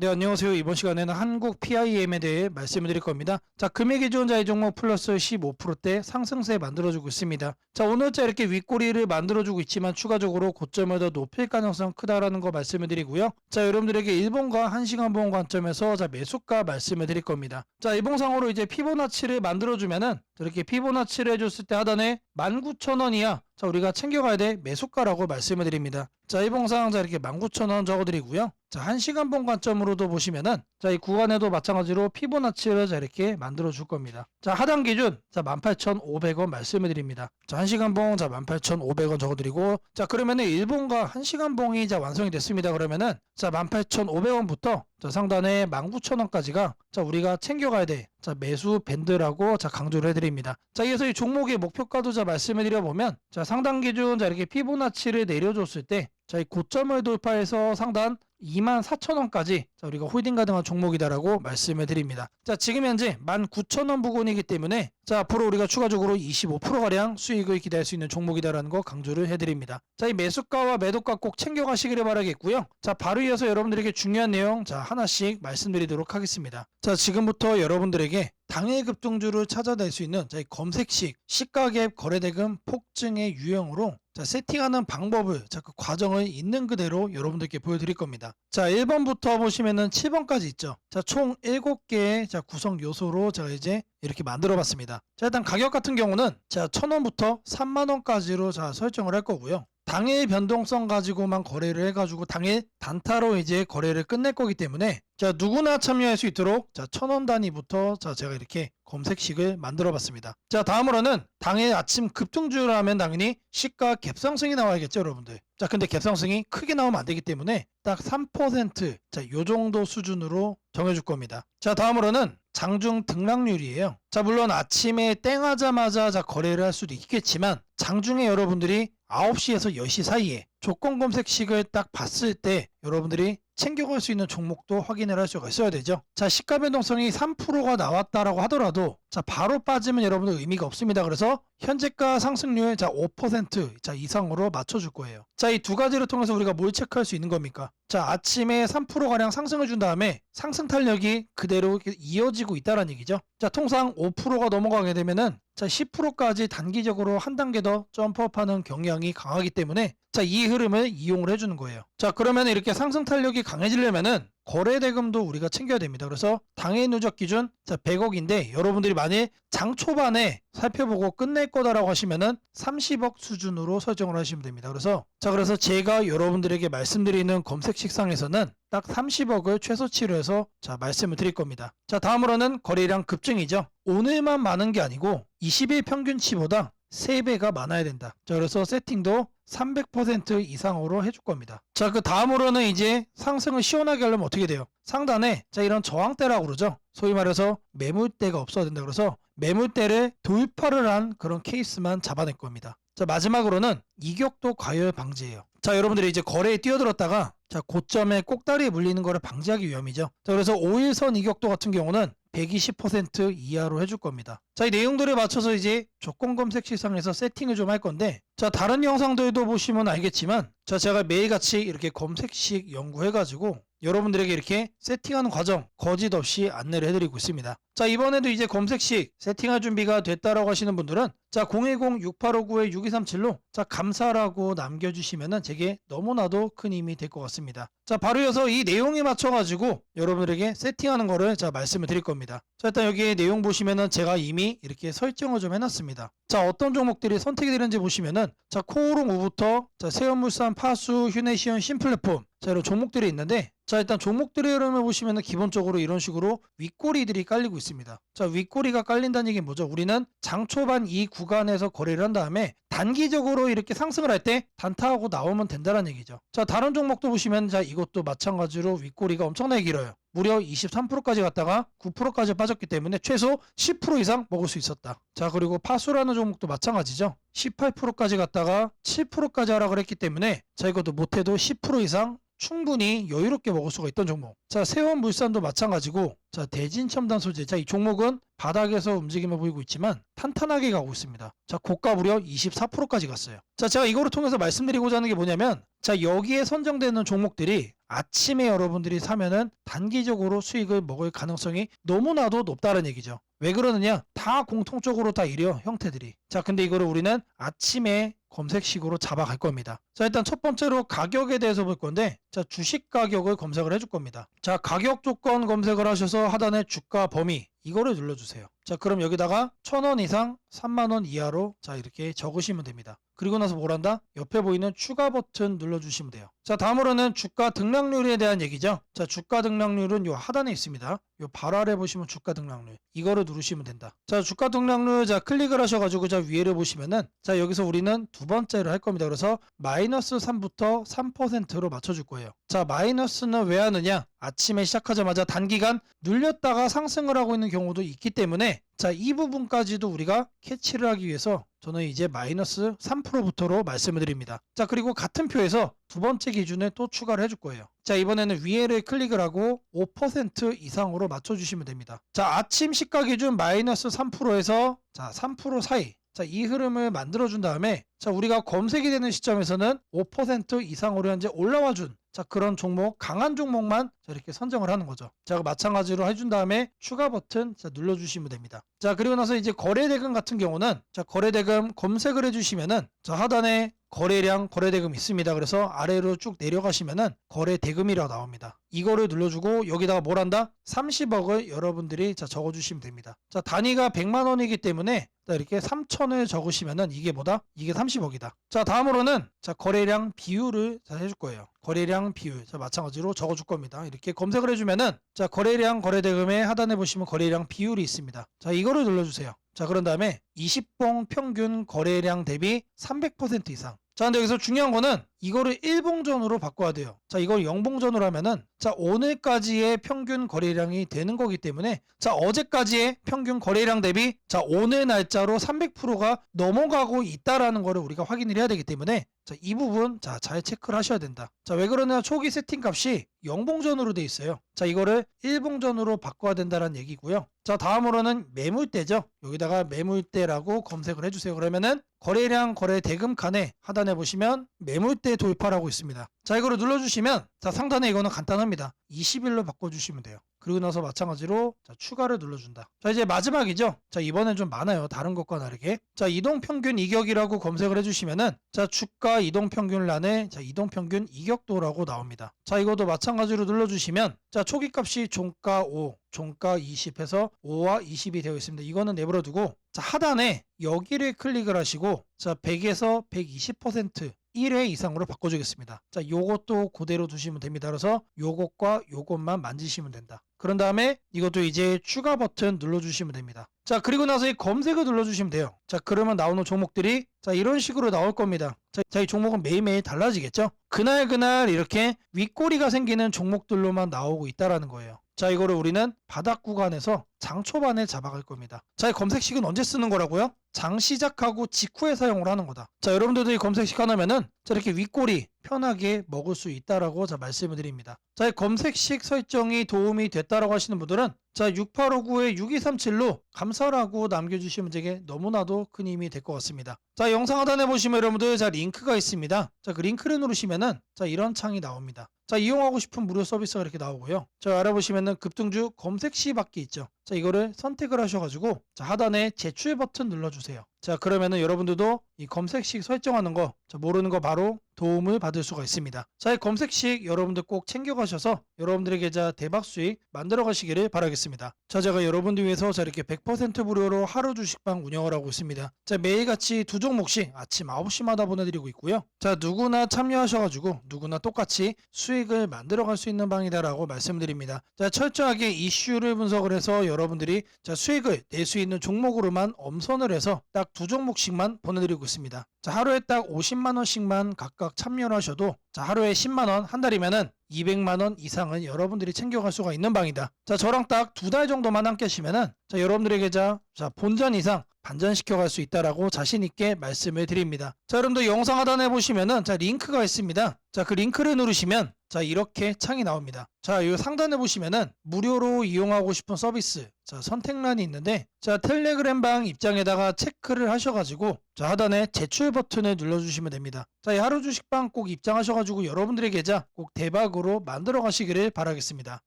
네, 안녕하세요. 이번 시간에는 한국 PIM에 대해 말씀을 드릴 겁니다. 자, 금액이 좋은 자의 종목 플러스 15%대 상승세 만들어주고 있습니다. 자, 오늘자 이렇게 윗꼬리를 만들어주고 있지만 추가적으로 고점을 더 높일 가능성 크다라는 거 말씀을 드리고요. 자, 여러분들에게 일본과 한시간 보험 관점에서 자, 매수가 말씀을 드릴 겁니다. 자, 일봉상으로 이제 피보나치를 만들어주면은 이렇게 피보나치를 해줬을 때 하단에 19,000원 이하 자 우리가 챙겨가야 될 매수가라고 말씀을 드립니다. 자 일봉상 자 이렇게 19,000원 적어드리고요. 자 1시간 본 관점으로도 보시면은 자 이 구간에도 마찬가지로 피보나치를 자 이렇게 만들어 줄 겁니다. 자 하단 기준 자 18,500원 말씀을 드립니다. 자 1시간 봉자 18,500원 적어드리고 자 그러면은 일본과 1시간 봉이 자 완성이 됐습니다. 그러면은 자 18,500원부터 자 상단에 19,000원까지가 자 우리가 챙겨가야 돼. 자 매수 밴드라고 자 강조를 해드립니다. 자 이어서 이 종목의 목표가도 자 말씀을 드려보면 자 상단 기준 자 이렇게 피보나치를 내려줬을 때 자 이 고점을 돌파해서 상단 24,000원까지 자 우리가 홀딩 가능한 종목이다라고 말씀을 드립니다. 자 지금 현재 19,000원 부근이기 때문에 자 앞으로 우리가 추가적으로 25%가량 수익을 기대할 수 있는 종목이다라는 거 강조를 해드립니다. 자 이 매수가와 매도가 꼭 챙겨가시기를 바라겠고요. 자 바로 이어서 여러분들에게 중요한 내용 자 하나씩 말씀드리도록 하겠습니다. 자 지금부터 여러분들에게 당일 급등주를 찾아낼 수 있는 자, 이 검색식 시가갭 거래대금 폭증의 유형으로 자, 세팅하는 방법을 자, 그 과정을 있는 그대로 여러분들께 보여드릴 겁니다. 자, 1번부터 보시면은 7번까지 있죠. 자, 총 7개의 자, 구성 요소로 제가 이제 이렇게 만들어 봤습니다. 자, 일단 가격 같은 경우는 자, 1000원부터 3만원까지로 자, 설정을 할 거고요. 당일 변동성 가지고만 거래를 해가지고 당일 단타로 이제 거래를 끝낼 거기 때문에 자 누구나 참여할 수 있도록 자 천 원 단위부터 자 제가 이렇게 검색식을 만들어 봤습니다. 자 다음으로는 당일 아침 급등주라면 당연히 시가 갭상승이 나와야겠죠 여러분들. 자 근데 갭상승이 크게 나오면 안 되기 때문에 딱 3%자 요 정도 수준으로 정해 줄 겁니다. 자 다음으로는 장중 등락률이에요. 자 물론 아침에 땡하자마자 자 거래를 할 수도 있겠지만 장중에 여러분들이 9시에서 10시 사이에 조건 검색식을 딱 봤을 때 여러분들이 챙겨갈 수 있는 종목도 확인을 할 수가 있어야 되죠. 자, 시가 변동성이 3%가 나왔다라고 하더라도 자, 바로 빠지면 여러분들 의미가 없습니다. 그래서 현재가 상승률 자, 5%자 이상으로 맞춰 줄 거예요. 자, 이 두 가지를 통해서 우리가 뭘 체크할 수 있는 겁니까? 자, 아침에 3% 가량 상승을 준 다음에 상승 탄력이 그대로 이어지고 있다는 얘기죠. 자, 통상 5%가 넘어가게 되면은 자, 10%까지 단기적으로 한 단계 더 점프업하는 경향이 강하기 때문에 자, 이 흐름을 이용을 해주는 거예요. 자, 그러면 이렇게 상승 탄력이 강해지려면은 거래 대금도 우리가 챙겨야 됩니다. 그래서 당일 누적 기준 자 100억인데 여러분들이 만일 장 초반에 살펴보고 끝낼 거다라고 하시면은 30억 수준으로 설정을 하시면 됩니다. 그래서 자 그래서 제가 여러분들에게 말씀드리는 검색 식상에서는 딱 30억을 최소치로 해서 자 말씀을 드릴 겁니다. 자 다음으로는 거래량 급증이죠. 오늘만 많은 게 아니고 20일 평균치보다 3배가 많아야 된다. 자, 그래서 세팅도 300% 이상으로 해줄 겁니다. 자, 그 다음으로는 이제 상승을 시원하게 하려면 어떻게 돼요? 상단에 자 이런 저항대라고 그러죠. 소위 말해서 매물대가 없어야 된다. 그래서 매물대를 돌파를 한 그런 케이스만 잡아낼 겁니다. 자, 마지막으로는 이격도 과열 방지예요. 자, 여러분들이 이제 거래에 뛰어들었다가 자, 고점에 꼭다리에 물리는 거를 방지하기 위함이죠. 자, 그래서 5일선 이격도 같은 경우는 120% 이하로 해줄 겁니다. 자, 이 내용들에 맞춰서 이제 조건 검색 시상에서 세팅을 좀 할 건데, 자, 다른 영상들도 보시면 알겠지만, 자, 제가 매일같이 이렇게 검색식 연구해가지고 여러분들에게 이렇게 세팅하는 과정 거짓 없이 안내를 해드리고 있습니다. 자, 이번에도 이제 검색식 세팅할 준비가 됐다라고 하시는 분들은 자, 010-6859-6237로 자, 감사라고 남겨주시면은 제게 너무나도 큰 힘이 될 것 같습니다. 자, 바로 이어서 이 내용에 맞춰가지고 여러분들에게 세팅하는 거를 자, 말씀을 드릴 겁니다. 자, 일단 여기 내용 보시면은 제가 이미 이렇게 설정을 좀 해놨습니다. 자, 어떤 종목들이 선택이 되는지 보시면은 자, 코오롱 우부터 자, 세연물산, 파수, 휴네시온, 신플랫폼 자, 이런 종목들이 있는데 자, 일단 종목들의 흐름을 보시면은 기본적으로 이런 식으로 윗꼬리들이 깔리고 있습니다. 자, 윗꼬리가 깔린다는 얘기는 뭐죠? 우리는 장 초반 이 구간에서 거래를 한 다음에 단기적으로 이렇게 상승을 할 때 단타하고 나오면 된다는 얘기죠. 자, 다른 종목도 보시면 자, 이것도 마찬가지로 윗꼬리가 엄청나게 길어요. 무려 23%까지 갔다가 9%까지 빠졌기 때문에 최소 10% 이상 먹을 수 있었다. 자, 그리고 파수라는 종목도 마찬가지죠. 18%까지 갔다가 7%까지 하락을 했기 때문에 자, 이것도 못해도 10% 이상 충분히 여유롭게 먹을 수가 있던 종목. 자, 세원물산도 마찬가지고 자, 대진 첨단 소재. 자, 이 종목은 바닥에서 움직임을 보이고 있지만 탄탄하게 가고 있습니다. 자, 고가 무려 24%까지 갔어요. 자, 제가 이거를 통해서 말씀드리고자 하는 게 뭐냐면 자, 여기에 선정되는 종목들이 아침에 여러분들이 사면은 단기적으로 수익을 먹을 가능성이 너무나도 높다는 얘기죠. 왜 그러느냐? 다 공통적으로 다 이래요, 형태들이. 자, 근데 이거를 우리는 아침에 검색식으로 잡아갈 겁니다. 자, 일단 첫 번째로 가격에 대해서 볼 건데, 자, 주식 가격을 검색을 해줄 겁니다. 자, 가격 조건 검색을 하셔서 하단에 주가 범위, 이거를 눌러주세요. 자, 그럼 여기다가 1000원 이상 3만원 이하로 자, 이렇게 적으시면 됩니다. 그리고 나서 뭘 한다? 옆에 보이는 추가 버튼 눌러주시면 돼요. 자, 다음으로는 주가 등락률에 대한 얘기죠. 자, 주가 등락률은 요 하단에 있습니다. 요 바로 아래 보시면 주가 등락률. 이거를 누르시면 된다. 자, 주가 등락률 자, 클릭을 하셔가지고 자, 위에를 보시면은 자, 여기서 우리는 두 번째를 할 겁니다. 그래서 마이너스 3부터 3%로 맞춰줄 거예요. 자, 마이너스는 왜 하느냐? 아침에 시작하자마자 단기간 눌렸다가 상승을 하고 있는 경우도 있기 때문에 자, 이 부분까지도 우리가 캐치를 하기 위해서 저는 이제 마이너스 3%부터로 말씀을 드립니다. 자, 그리고 같은 표에서 두 번째 기준에 또 추가를 해줄 거예요. 자, 이번에는 위에를 클릭을 하고 5% 이상으로 맞춰주시면 됩니다. 자, 아침 시가 기준 마이너스 3%에서 자, 3% 사이. 자, 이 흐름을 만들어준 다음에 자, 우리가 검색이 되는 시점에서는 5% 이상으로 현재 올라와 준 자, 그런 종목, 강한 종목만 자, 이렇게 선정을 하는 거죠. 자, 그 마찬가지로 해준 다음에 추가 버튼 자, 눌러주시면 됩니다. 자, 그리고 나서 이제 거래대금 같은 경우는 자, 거래대금 검색을 해주시면은 자, 하단에 거래량 거래 대금 있습니다. 그래서 아래로 쭉 내려가시면은 거래 대금이라고 나옵니다. 이거를 눌러주고 여기다가 뭘 한다? 30억을 여러분들이 자 적어주시면 됩니다. 자 단위가 100만 원이기 때문에 자 이렇게 3천을 적으시면은 이게 뭐다? 이게 30억이다. 자 다음으로는 자 거래량 비율을 자 해줄 거예요. 거래량 비율 자 마찬가지로 적어줄 겁니다. 이렇게 검색을 해주면은 자 거래량 거래대금의 하단에 보시면 거래량 비율이 있습니다. 자 이거를 눌러주세요. 자 그런 다음에 20봉 평균 거래량 대비 300% 이상 자 근데 여기서 중요한 거는 이거를 1봉전으로 바꿔야 돼요. 자 이걸 0봉전으로 하면은 자 오늘까지의 평균 거래량이 되는 거기 때문에 자 어제까지의 평균 거래량 대비 자 오늘 날짜로 300%가 넘어가고 있다라는 거를 우리가 확인을 해야 되기 때문에 자 이 부분 자 잘 체크를 하셔야 된다. 자 왜 그러냐? 초기 세팅 값이 0봉전으로 돼 있어요. 자 이거를 1봉전으로 바꿔야 된다는 얘기고요. 자 다음으로는 매물대죠. 여기다가 매물대라고 검색을 해주세요. 그러면은 거래량 거래 대금 칸에 하단에 보시면 매물대 돌파라고 있습니다. 자 이거를 눌러주시면 자 상단에 이거는 간단합니다. 20일로 바꿔주시면 돼요 그리고 나서 마찬가지로 자, 추가를 눌러준다. 자 이제 마지막이죠. 자 이번엔 좀 많아요. 다른 것과 다르게. 자 이동평균 이격이라고 검색을 해주시면은 자 주가 이동평균란에 자 이동평균 이격도라고 나옵니다. 자 이것도 마찬가지로 눌러주시면 자 초기값이 종가 5, 종가 20해서 5와 20이 되어 있습니다. 이거는 내버려두고 자 하단에 여기를 클릭을 하시고 자 100에서 120% 1회 이상으로 바꿔주겠습니다. 자, 요것도 그대로 두시면 됩니다. 그래서 요것과 요것만 만지시면 된다. 그런 다음에 이것도 이제 추가 버튼 눌러주시면 됩니다. 자, 그리고 나서 이 검색을 눌러주시면 돼요. 자, 그러면 나오는 종목들이 자, 이런 식으로 나올 겁니다. 자, 자, 이 종목은 매일매일 달라지겠죠? 그날 그날 이렇게 윗꼬리가 생기는 종목들로만 나오고 있다라는 거예요. 자, 이거를 우리는 바닥 구간에서 장 초반에 잡아갈 겁니다. 자, 이 검색식은 언제 쓰는 거라고요? 장 시작하고 직후에 사용을 하는 거다. 자, 여러분들도 이 검색식 하나면은 자, 이렇게 윗꼬리 편하게 먹을 수 있다라고 자 말씀을 드립니다. 자, 이 검색식 설정이 도움이 됐다라고 하시는 분들은 자, 6859에 6237로 감사라고 남겨주시면 되게 너무나도 큰 힘이 될 것 같습니다. 자, 영상 하단에 보시면 여러분들 자 링크가 있습니다. 자, 그 링크를 누르시면은 자 이런 창이 나옵니다. 자, 이용하고 싶은 무료 서비스가 이렇게 나오고요. 자, 알아보시면은 급등주 검색 시 밖에 있죠. 자, 이거를 선택을 하셔가지고 자, 하단에 제출 버튼 눌러주세요. 자, 그러면은 여러분들도 이 검색식 설정하는 거 자, 모르는 거 바로 도움을 받을 수가 있습니다. 자, 이 검색식 여러분들 꼭 챙겨가셔서 여러분들에게 자 대박 수익 만들어 가시기를 바라겠습니다. 자, 제가 여러분들 위해서 자 이렇게 100% 무료로 하루 주식방 운영을 하고 있습니다. 자, 매일같이 두 종목씩 아침 9시마다 보내드리고 있고요. 자, 누구나 참여하셔가지고 누구나 똑같이 수익을 만들어 갈 수 있는 방이다라고 말씀드립니다. 자, 철저하게 이슈를 분석을 해서 여러분들이 자 수익을 낼 수 있는 종목으로만 엄선을 해서 딱두 종목씩만 보내드리고 있습니다. 자, 하루에 딱 50만 원씩만 각각 참여를 하셔도 자, 하루에 10만 원, 한 달이면은 200만 원 이상은 여러분들이 챙겨갈 수가 있는 방이다. 자, 저랑 딱 두 달 정도만 함께 하시면은 자, 여러분들에게 자, 자, 본전 이상 반전시켜 갈 수 있다라고 자신 있게 말씀을 드립니다. 자, 여러분들 영상 하단에 보시면은 자, 링크가 있습니다. 자, 그 링크를 누르시면 자, 이렇게 창이 나옵니다. 자, 이 상단에 보시면은 무료로 이용하고 싶은 서비스 자, 선택란이 있는데 자, 텔레그램 방 입장에다가 체크를 하셔 가지고 자, 하단에 제출 버튼을 눌러 주시면 됩니다. 자, 이 하루 주식방 꼭 입장하셔 가지고 여러분들의 계좌 꼭 대박으로 만들어 가시기를 바라겠습니다.